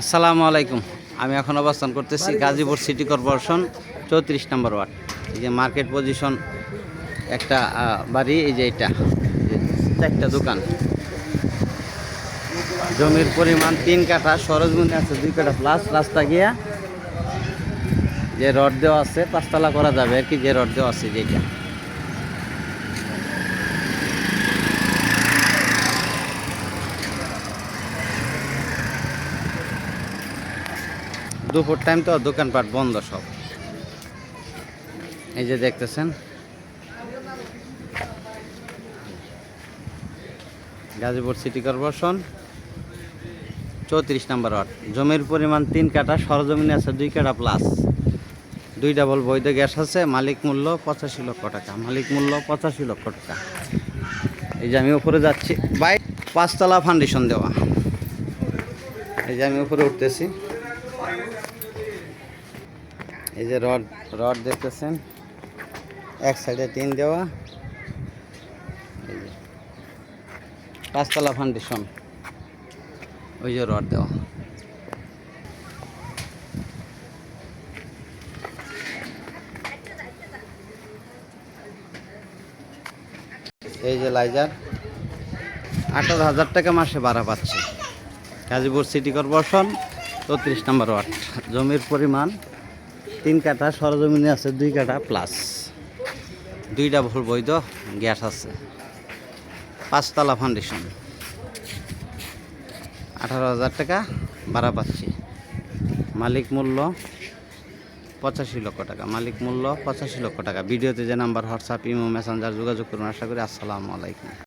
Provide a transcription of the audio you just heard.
আসসালামু আলাইকুম। আমি এখন অবস্থান করতেছি গাজীপুর সিটি কর্পোরেশন, চৌত্রিশ নম্বর ওয়ার্ড। এই যে মার্কেট পজিশন একটা বাড়ি, এই যে এটা চারটা দোকান। জমির পরিমাণ তিন কাঠা, সরজমিনে আছে দুই কাঠা প্লাস রাস্তা গিয়া যে রড দেওয়া আছে, পাঁচতলা করা যাবে আর কি, যে রড দেওয়া আছে যেটা দুপুর টাইম তো দোকানপাট বন্ধ সব। এই যে দেখতেছেন। গাজীপুর সিটি কর্পোরেশন চৌত্রিশ নাম্বার ওয়ার্ড। জমির পরিমাণ তিন কাটা সরজমিনে আছে দুই কাটা প্লাস দুই ডাবল বৈধ গ্যাস আছে, মালিক মূল্য পঁচাশি লক্ষ টাকা। মালিক মূল্য পঁচাশি লক্ষ টাকা। এই যে আমি উপরে যাচ্ছি। বাইক পাঁচতলা ফাউন্ডেশন দেওয়া। এই যে আমি উপরে উঠতেছি। এই যে রড রড দেখতেছেন? এক সাইডে টিন দেওয়া। পাঁচতলা ফাউন্ডেশন ওই যে রড দেওয়া। এই যে লাইজার আঠারো হাজার টাকা মাসে ভাড়া পাচ্ছে। গাজীপুর সিটি কর্পোরেশন চৌত্রিশ নম্বর ওয়ার্ড। জমির পরিমাণ তিন কাঠা, সরজমিনে আছে দুই কাঠা প্লাস দুইটা ভুল বৈধ, গ্যাস আছে। পাঁচতলা ফাউন্ডেশন আঠারো হাজার টাকা ভাড়া পাচ্ছি। মালিক মূল্য পঁচাশি লক্ষ টাকা। মালিক মূল্য পঁচাশি লক্ষ টাকা। ভিডিওতে যে নাম্বার, হোয়াটসঅ্যাপ, ইমো, মেসেঞ্জার যোগাযোগ করুন। আশা করি আসসালামু আলাইকুম।